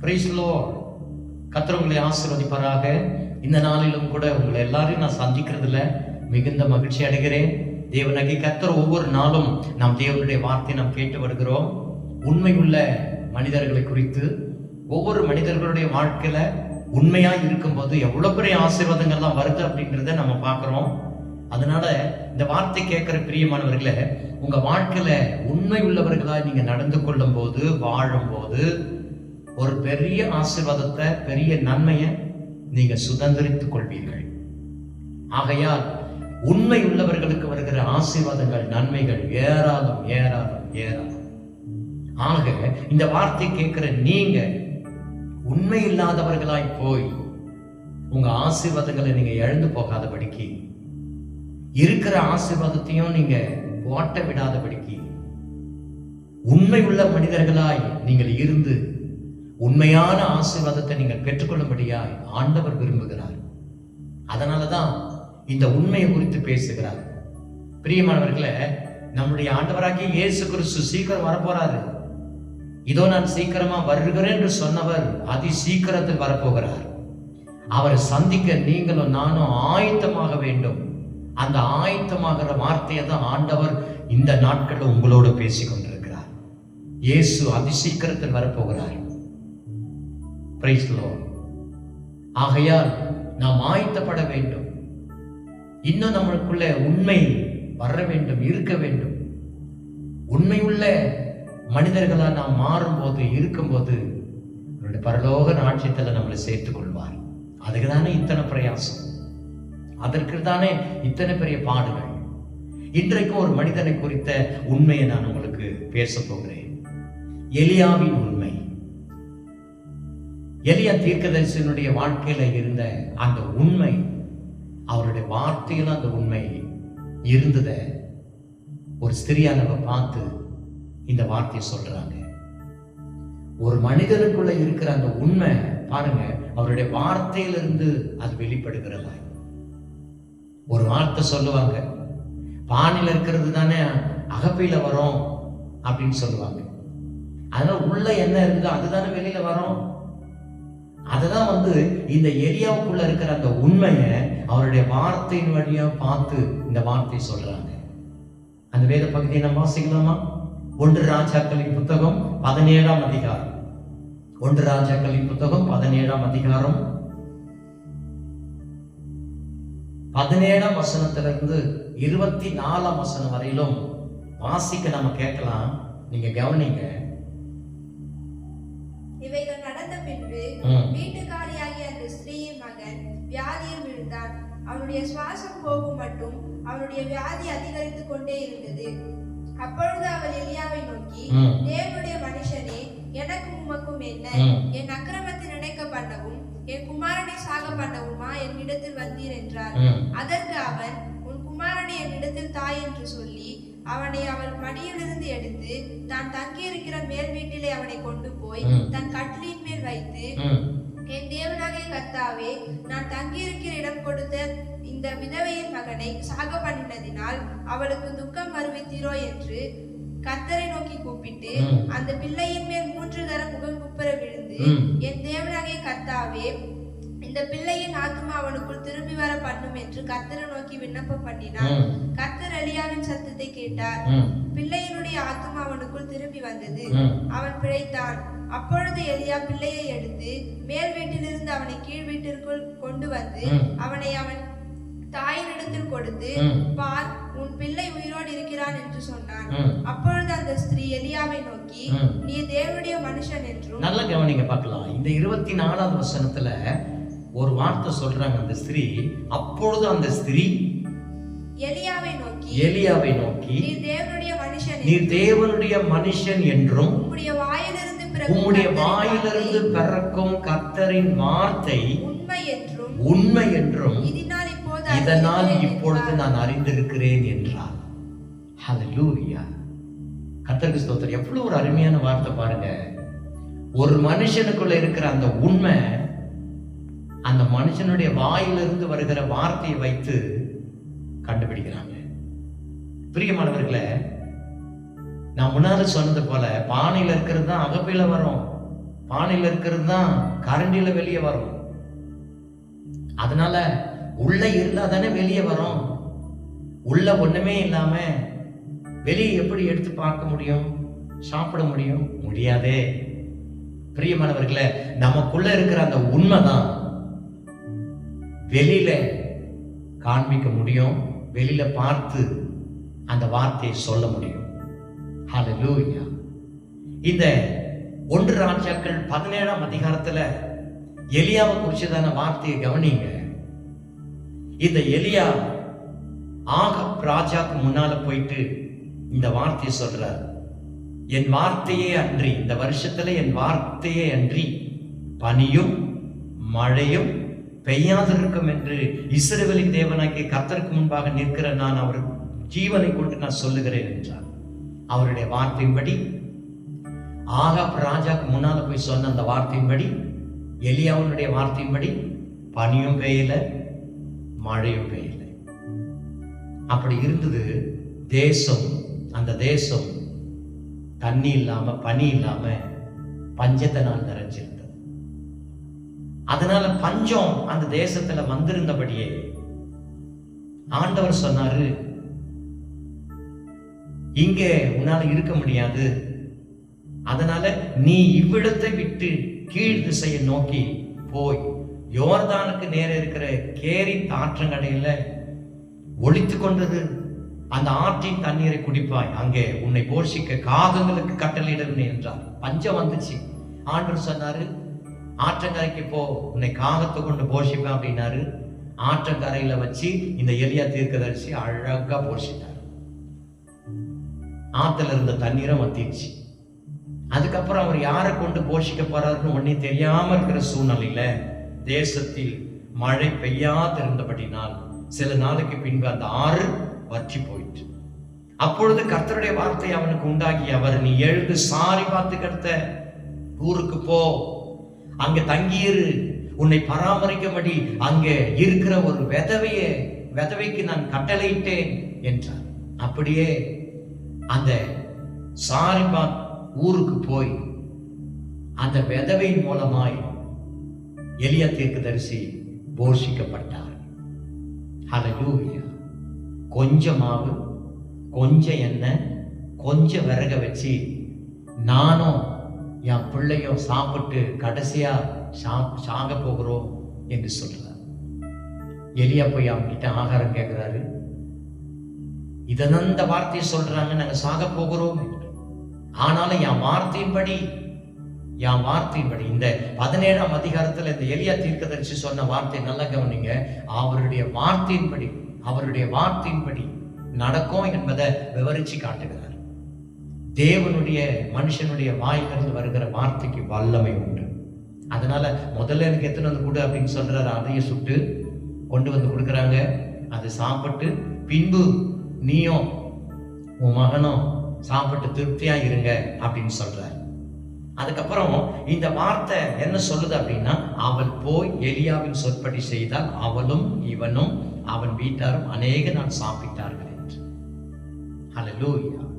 பிரைஸ்லோ கத்திரவங்களை ஆசீர்வதிப்பாராக. இந்த நாளிலும் கூட உங்களை எல்லாரையும் நான் சந்திக்கிறதுல மிகுந்த மகிழ்ச்சி அடைகிறேன். தேவனாகி கத்திர ஒவ்வொரு நாளும் நாம் தேவனுடைய வார்த்தையை நாம் கேட்டு வருகிறோம். உண்மை உள்ள மனிதர்களை குறித்து ஒவ்வொரு மனிதர்களுடைய வாழ்க்கையில உண்மையா இருக்கும்போது எவ்வளவு பெரிய ஆசீர்வாதங்கள்லாம் வருது அப்படின்றத நம்ம பார்க்குறோம். அதனால இந்த வார்த்தை கேட்குற பிரியமானவர்களே உங்க வாழ்க்கையில உண்மை உள்ளவர்களா நீங்க நடந்து கொள்ளும் போது வாழும் போது ஒரு பெரிய ஆசிர்வாதத்தை பெரிய நன்மையை நீங்க சுதந்திரித்துக் கொள்வீர்கள். ஆகையால் உண்மை உள்ளவர்களுக்கு வருகிற ஆசீர்வாதங்கள் நன்மைகள் ஏராளம் ஏராளம் ஏராளம். ஆக இந்த வார்த்தை கேட்கிற நீங்க உண்மை இல்லாதவர்களாய் போய் உங்க ஆசீர்வாதங்களை நீங்க இழந்து போகாதபடிக்கு இருக்கிற ஆசீர்வாதத்தையும் நீங்க ஓட்ட விடாதபடிக்கு உண்மை உள்ள மனிதர்களாய் நீங்கள் இருந்து உண்மையான ஆசீர்வாதத்தை நீங்கள் பெற்றுக்கொள்ளும்படியாய் ஆண்டவர் விரும்புகிறார். அதனாலதான் இந்த உண்மையை குறித்து பேசுகிறார். பிரியமானவர்களே நம்முடைய ஆண்டவராகிய இயேசு கிறிஸ்து சீக்கிரம் வரப்போறாரு. இதோ நான் சீக்கிரமா வருகிறேன் என்று சொன்னவர் அதி சீக்கிரத்தில் வரப்போகிறார். அவரை சந்திக்க நீங்களும் நானும் ஆயத்தமாக வேண்டும். அந்த ஆயத்தமாகிற வார்த்தையை தான் ஆண்டவர் இந்த நாட்களில் உங்களோடு பேசிக்கொண்டிருக்கிறார். இயேசு அதி சீக்கிரத்தில் வரப்போகிறார். பிரைஸ்லோ ஆகையால் நாம் ஆயத்தப்பட வேண்டும். இன்னும் நம்மளுக்குள்ள உண்மை வர வேண்டும் இருக்க வேண்டும். உண்மையுள்ள மனிதர்களாக நாம் மாறும்போது இருக்கும்போது அவருடைய பரலோக நாட்சியத்தில் நம்மளை சேர்த்துக் கொள்வார். அதுக்கு தானே இத்தனை பிரயாசம். அதற்கு தானே இத்தனை பெரிய பாடுகள். இன்றைக்கும் ஒரு மனிதனை குறித்த உண்மையை நான் உங்களுக்கு பேச போகிறேன். எலியாவின் உண்மை. எளிய தீர்க்கதரிசனுடைய வாழ்க்கையில இருந்த அந்த உண்மை அவருடைய வார்த்தையில் அந்த உண்மை இருந்தத ஒரு ஸ்திரியானவ பார்த்து இந்த வார்த்தையை சொல்றாங்க. ஒரு மனிதனுக்குள்ள இருக்கிற அந்த உண்மை பாருங்க அவருடைய வார்த்தையிலிருந்து அது வெளிப்படுகிறதா? ஒரு வார்த்தை சொல்லுவாங்க வானில இருக்கிறது தானே அகப்பையில வரும் அப்படின்னு சொல்லுவாங்க. அதனால உள்ள என்ன இருக்குதோ அதுதானே வெளியில வரும். அதுதான் வந்து இந்த ஏரியாவுக்குள்ள இருக்கிற அந்த உண்மையை அவருடைய வார்த்தையின் வழியா பார்த்து இந்த வார்த்தை சொல்றாங்க. அந்த வேத பகுதியை நம்ம வாசிக்கலாமா? ஒன்று ராஜாக்களின் புத்தகம் பதினேழாம் அதிகாரம். ஒன்று ராஜாக்களின் புத்தகம் பதினேழாம் அதிகாரம். பதினேழாம் வசனத்திலிருந்து இருபத்தி நாலாம் வசனம் வரையிலும் வாசிக்க நம்ம கேட்கலாம். நீங்க கவனிங்க. அவனுடைய சுவாசம் போகும் மட்டும் அவனுடைய வியாதி அதிகரித்துக் கொண்டே இருந்தது அப்பொழுது அவள் எலியாவை நோக்கி. தேவனுடைய மனுஷனே எனக்கும் உமக்கும் என்ன. என் அக்கிரமத்தை நினைக்க பண்ணவும் என் குமாரனை சாக பண்ணவுமா என்னிடத்தில் வந்தீர் என்றார். அதற்கு அவன் உன் குமாரனை என்னிடத்தில் தாய் என்று சொல்லி அவனை அவள் மடியிலிருந்து எடுத்து தான் தங்கியிருக்கிற மேல் வீட்டிலே அவனை கொண்டு போய். தன் கட்டிலின் மேல் வைத்து கர்த்தாவே நான் தங்கியிருக்கிற இடம் கொடுத்த இந்த விதவையின் மகனை சாக பண்ணினதினால் அவளுக்கு துக்கம் வருவித்தீரோ என்று கர்த்தரை நோக்கி கூப்பிட்டு. அந்த பிள்ளையின் மேல் மூன்று தரம் முகங்குப்புற விழுந்து ம். என் தேவனாகிய கர்த்தாவே இந்த பிள்ளையின் ஆத்துமா அவனுக்குள் திரும்பி வர பண்ணும் என்று கர்த்தரை நோக்கி விண்ணப்பம் பண்ணினார் ம். கர்த்தர் எலியாவின் சத்தத்தை கேட்டார். பிள்ளையினுடைய ஆத்துமா அவனுக்குள் திரும்பி வந்தது. அவன் பிழைத்தான் அப்பொழுது எலியா பிள்ளையை எடுத்து மேல் வீட்டிலிருந்து அவனை கீழ் வீட்டிற்குள் கொண்டு வந்து. அவனை அவன் தாயினிடத்தில் கொடுத்து. பார் உன் பிள்ளை உயிரோடு இருக்கிறான் என்று சொன்னான். அப்பொழுது அந்த ஸ்திரீ எலியாவை நோக்கி. நீ தேவனுடைய மனுஷன் என்றும் நல்லா கவனிங்க பார்க்கலாம் இந்த இருபத்தி நாலாவது வசனத்துல ஒரு வார்த்தை சொல்றாங்க அந்த ஸ்திரீ. அப்பொழுது அந்த ஸ்திரீ எலியாவை நோக்கி எலியாவை நோக்கி நீ தேவனுடைய மனுஷன் நீர் தேவனுடைய மனுஷன் என்றும் உம்முடைய வாயிலிருந்து பிறக்கும் உம்முடைய வாயிலிருந்து பிறக்கும் கர்த்தரின் வார்த்தை உண்மை என்றும் உண்மை என்றும் இதனால் இப்போது இதனால் இப்பொழுது. நான் அறிந்திருக்கிறேன் என்றார். ஹalleluya கர்த்தருக்கு ஸ்தோத்திரம். எவ்வளவு ஒரு அருமையான வார்த்தை பாருங்க. ஒரு மனுஷனுக்குள்ள இருக்கிற அந்த உண்மை அந்த மனுஷனுடைய வாயிலிருந்து வருகிற வார்த்தையை வைத்து கண்டுபிடிக்கிறாங்க. பிரியமானவர்களே நான் முன்னால சொன்னது போல பானையில் இருக்கிறது தான் அகப்பையில வரும். பானையில் இருக்கிறது தான் கரண்டியில வெளியே வரும். அதனால உள்ள இருந்தா தானே வெளியே வரும். உள்ள ஒண்ணுமே இல்லாம வெளியே எப்படி எடுத்து பார்க்க முடியும்? சாப்பிட முடியும்? முடியாதே. பிரியமானவர்களே நமக்குள்ள இருக்கிற அந்த உண்மைதான். வெளியில காண்பிக்க முடியும் வெளியில பார்த்து அந்த வார்த்தையை சொல்ல முடியும். ஹalleluya இந்த ஒன்று ராஜாக்கள் பதினேழாம் அதிகாரத்துல எலியாவை குறிச்சதான வார்த்தையை கவனிங்க. இந்த எலியா ஆகப் ராஜாக்கு முன்னால போயிட்டு இந்த வார்த்தையை சொல்றார். என் வார்த்தையே அன்றி இந்த வருஷத்துல என் வார்த்தையே அன்றி பனியும் மழையும் பெய்யாதிருக்கும் என்று இஸ்ரவேலின் தேவனாக்கி கர்த்தருக்கு முன்பாக நிற்கிற நான் அவர் ஜீவனை கொண்டு நான் சொல்லுகிறேன் என்றார். அவருடைய வார்த்தையின்படி ஆகாப் ராஜாக்கு முன்னால போய் சொன்ன அந்த வார்த்தையின்படி எலியாவுடைய வார்த்தையின்படி பனியும் பெய்யல மழையும் பெய்யல. அப்படி இருந்தது தேசம் அந்த தேசம் தண்ணி இல்லாம பனி இல்லாம பஞ்சத்தினால் நிறைஞ்சிருந்தது அதனால பஞ்சம் அந்த தேசத்துல வந்திருந்தபடியே ஆண்டவர் சொன்னாரு இங்கே உன்னால இருக்க முடியாது. அதனால நீ இவ்விடத்தை விட்டு கீழ் திசையை நோக்கி போய் யோர்தானுக்கு நேர இருக்கிற கேரி ஆற்றங்கடையில ஒளித்து கொண்டது. அந்த ஆற்றின் தண்ணீரை குடிப்பாய். அங்கே உன்னை போஷிக்க காகங்களுக்கு கட்டளையிடுவேன் என்றார். பஞ்சம் வந்துச்சு. ஆண்டவர் சொன்னாரு ஆற்றங்கரைக்கு போ உன்னை காகத்தை கொண்டு போஷிப்பேன் அப்படின்னாரு. ஆற்றங்கரையில வச்சு இந்த எலியா தீர்க்கதரிசி அழகா போஷித்தார். ஆத்துல இருந்த தண்ணீரை வத்திடுச்சு. அதுக்கப்புறம் அவர் யாரை கொண்டு போஷிக்க போறாருன்னு ஒன்னே தெரியாம இருக்கிற சூழ்நிலையில தேசத்தில் மழை பெய்யாத இருந்தபடினால் சில நாளைக்கு பின்பு அந்த ஆறு வற்றி போயிட்டு அப்பொழுது கர்த்தருடைய வார்த்தை அவனுக்கு உண்டாகி அவர் நீ எழுந்து சாரி பார்த்து கடுத்த ஊருக்கு போ அங்க தங்கியிரு. உன்னை பராமரிக்கும்படி அங்கே இருக்கிற ஒரு விதவைய விதவைக்கு நான் கட்டளையிட்டேன் என்றார். அப்படியே அந்த சாரிபாத் ஊருக்கு போய் அந்த விதவையின் மூலமாய் எளிய தீர்க்கதரிசி போஷிக்கப்பட்டார். ஹalleluya. கொஞ்சம் மாவு கொஞ்சம் எண்ணெய் கொஞ்சம் விறக வச்சு நானும் என் பிள்ளையும் சாப்பிட்டு கடைசியா சா- சாங்க போகிறோம் என்று சொல்கிறார் எலியா போய் அவங்ககிட்ட ஆகாரம் கேட்குறாரு. இதனந்த வார்த்தையை சொல்கிறாங்க நாங்கள் சாக போகிறோம். ஆனாலும் என் வார்த்தையின்படி என் வார்த்தையின்படி இந்த பதினேழாம் அதிகாரத்தில் இந்த எலியா தீர்க்கதரிசி சொன்ன வார்த்தை நல்லா கவனிங்க. அவருடைய வார்த்தையின்படி அவருடைய வார்த்தையின்படி நடக்கும் என்பதை விவரித்து காட்டுகிறார். தேவனுடைய மனுஷனுடைய வாயிலிருந்து வருகிற வார்த்தைக்கு வல்லமை உண்டு. அதனால முதல்ல எனக்கு எத்தனை வந்து கொடு அப்படின்னு சொல்றாரு அதையும் சுட்டு கொண்டு வந்து கொடுக்குறாங்க. அதை சாப்பிட்டு பின்பு நீயும் உன் மகனும் சாப்பிட்டு திருப்தியா இருங்க அப்படின்னு சொல்றார். அதுக்கப்புறம் இந்த வார்த்தை என்ன சொல்லுது அப்படின்னா அவள் போய் எலியாவின் சொற்படி செய்தால் அவளும் இவனும் அவன் வீட்டாரும் அநேக நான் சாப்பிட்டார்கள் என்று. ஹalleluya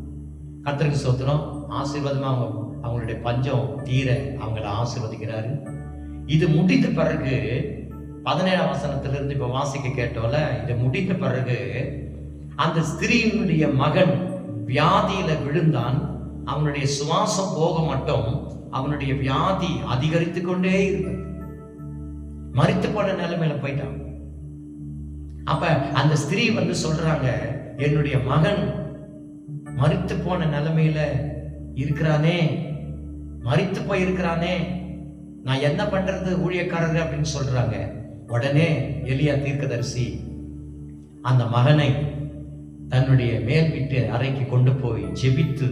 கத்திரிக்கு சோத்திரம் ஆசீர்வாதமாக அவங்க அவங்களுடைய பஞ்சம் தீர அவங்கள ஆசீர்வதிக்கிறாரு. இது முடித்த பிறகு பதினேழாம் வசனத்திலிருந்து இப்போ வாசிக்க கேட்டோம்ல இது முடித்த பிறகு அந்த ஸ்திரீயினுடைய மகன் வியாதியில விழுந்தான். அவனுடைய சுவாசம் போக மட்டும் அவனுடைய வியாதி அதிகரித்து கொண்டே இருந்தது. மறித்து போன நிலைமையில போயிட்டான். அப்ப அந்த ஸ்திரீ வந்து சொல்றாங்க என்னுடைய மகன் மறித்து போன நிலைமையில இருக்கிறானே மறித்து போயிருக்கிறானே. நான் என்ன பண்றது ஊழியக்காரர் அப்படின்னு சொல்றாங்க. உடனே எலியா தீர்க்கதரிசி அந்த மகனை தன்னுடைய மேல் வீட்டு அறைக்கு கொண்டு போய் ஜெபித்து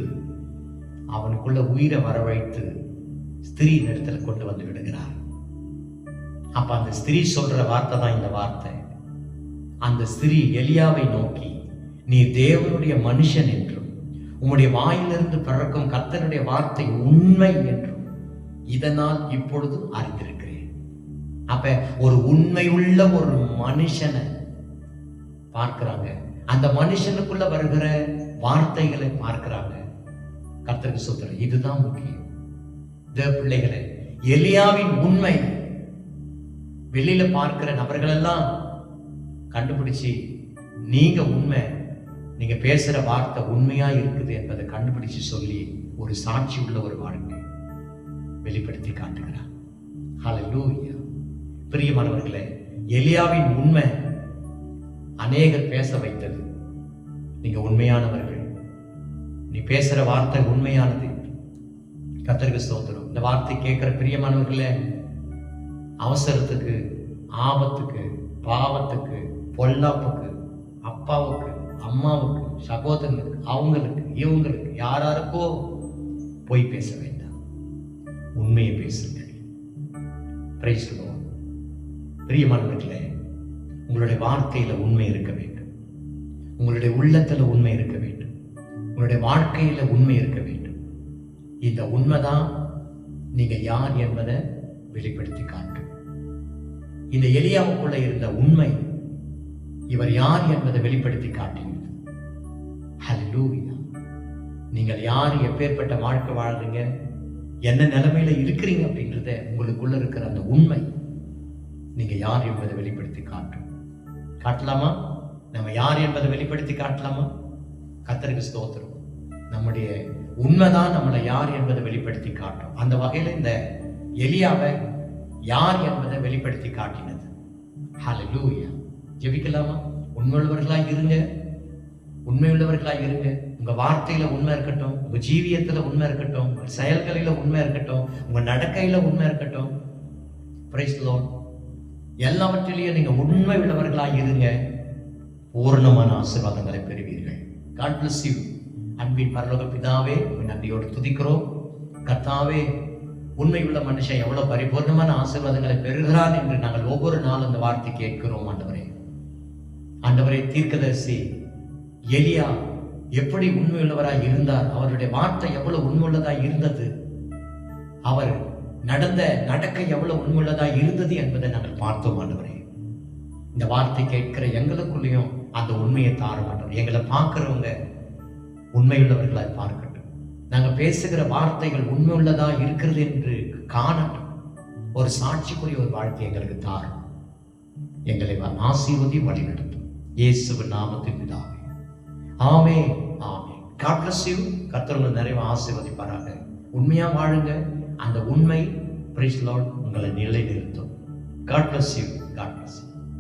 அவனுக்குள்ள உயிரை வரவழைத்து ஸ்திரீ இடத்துல கொண்டு வந்து விடுகிறார். அப்ப அந்த ஸ்திரீ சொல்ற வார்த்தை தான் இந்த வார்த்தை. அந்த ஸ்திரீ எலியாவை நோக்கி நீ தேவனுடைய மனுஷன் என்றும் உம்முடைய வாயிலிருந்து பிறக்கும் கர்த்தனுடைய வார்த்தை உண்மை என்றும் இதனால் இப்பொழுது அறிந்திருக்கிறேன். அப்ப ஒரு உண்மை உள்ள ஒரு மனுஷனை பார்க்கிறாங்க. அந்த மனுஷனுக்குள்ள வருகிற வார்த்தைகளை பார்க்கிறாங்க. கர்த்தருக்கு சொல்ற இதுதான் முக்கியம். தேவ பிள்ளைகளே எலியாவின் உண்மை வெளியில பார்க்கிற நபர்களெல்லாம் கண்டுபிடிச்சு நீங்க உண்மை நீங்க பேசுற வார்த்தை உண்மையா இருக்குது என்பதை கண்டுபிடிச்சு சொல்லி ஒரு சாட்சி உள்ள ஒரு வாழ்க்கை வெளிப்படுத்தி காட்டுகிறார். ஹalleluya. பிரியமானவர்களே எலியாவின் உண்மை அநேகர் பேச வைத்தது. நீங்க உண்மையானவர்கள். நீ பேசுற வார்த்தை உண்மையானது. கத்தருக்கு ஸ்தோத்திரம். இந்த வார்த்தை கேட்கிற பிரியமானவர்களே அவசரத்துக்கு ஆபத்துக்கு பாவத்துக்கு பொல்லாப்புக்கு அப்பாவுக்கு அம்மாவுக்கு சகோதரனுக்கு அவங்களுக்கு இவங்களுக்கு யாராருக்கோ போய் பேச வேண்டாம். உண்மையை பேசுங்கள். பிரைஸ் பிரியமானவர்களே உங்களுடைய வார்த்தையில உண்மை இருக்க வேண்டும். உங்களுடைய உள்ளத்துல உண்மை இருக்க வேண்டும். உங்களுடைய வாழ்க்கையில உண்மை இருக்க வேண்டும். இந்த உண்மைதான் நீங்க யார் என்பதை வெளிப்படுத்தி காட்டும் இந்த எளியாவுக்குள்ள இருந்த உண்மை இவர் யார் என்பதை வெளிப்படுத்தி காட்டினது நீங்கள் யார் எப்பேற்பட்ட வாழ்க்கை வாழ்றீங்க? என்ன நிலைமையில இருக்கிறீங்க அப்படின்றத உங்களுக்குள்ள இருக்கிற அந்த உண்மை நீங்க யார் என்பதை வெளிப்படுத்தி காட்டும். காட்டலாமா? நம்ம யார் என்பதை வெளிப்படுத்தி காட்டலாமா? கத்தருக்கு ஸ்தோத்திரம். நம்முடைய உண்மைதான் நம்மளை யார் என்பதை வெளிப்படுத்தி காட்டும். அந்த வகையில இந்த எலியாவை யார் என்பதை வெளிப்படுத்தி காட்டினது? ஹலலூயா ஜெபிக்கலாமா? உண்மையுள்ளவர்களாய் இருங்க. உண்மையுள்ளவர்களாய் இருங்க. உங்க வார்த்தையில உண்மை இருக்கட்டும் உங்க ஜீவியத்துல உண்மை இருக்கட்டும் உங்க செயல்களில உண்மை இருக்கட்டும் உங்க நடக்கையில உண்மை இருக்கட்டும். பிரைஸ் லோன் எல்லாவற்றிலையும் நீங்க உண்மை உள்ளவர்களாய் இருங்க. பூர்ணமான ஆசீர்வாதங்களை பெறுவீர்கள். காட் பிளஸ் யூ அன்பின் பரலோக பிதாவே நன்றியோடு துதிக்கிறோம். கர்த்தாவே உண்மையுள்ள மனுஷன் எவ்வளவு பரிபூர்ணமான ஆசீர்வாதங்களை பெறுகிறான் என்று நாங்கள் ஒவ்வொரு நாளும் இந்த வார்த்தை கேட்கிறோம் ஆண்டவரே. ஆண்டவரே தீர்க்கதரிசி எலியா எப்படி உண்மையுள்ளவராய் இருந்தார்? அவருடைய வார்த்தை எவ்வளவு உண்மையுள்ளதாய் இருந்தது? அவர் நடந்த நடக்க எவ்வளவு உண்மையுள்ளதாய் இருந்தது என்பதை நாங்கள் பார்த்தோம் ஆண்டவரே. இந்த வார்த்தை கேட்கிற எங்களுக்குள்ளேயும் அந்த உண்மையை தார மாட்டோம் எங்களை பார்க்கிறவங்க உண்மையுள்ளவர்களாய் பார்க்கட்டும். நாங்கள் பேசுகிற வார்த்தைகள் உண்மையுள்ளதா இருக்கிறது என்று காணட்டும். ஒரு சாட்சிக்குரிய ஒரு வாழ்க்கை எங்களுக்கு தாரும். எங்களை ஆசீர்வதி வழிநடத்தும். இயேசுவின் நாமத்தின் பிதாவே. ஆமே ஆமே God bless you. நிறைய ஆசீர்வதிப்பாராக. உண்மையா வாழுங்க. அந்த உண்மை பிரைஸ் உங்களை நிலை நிறுத்தும் God bless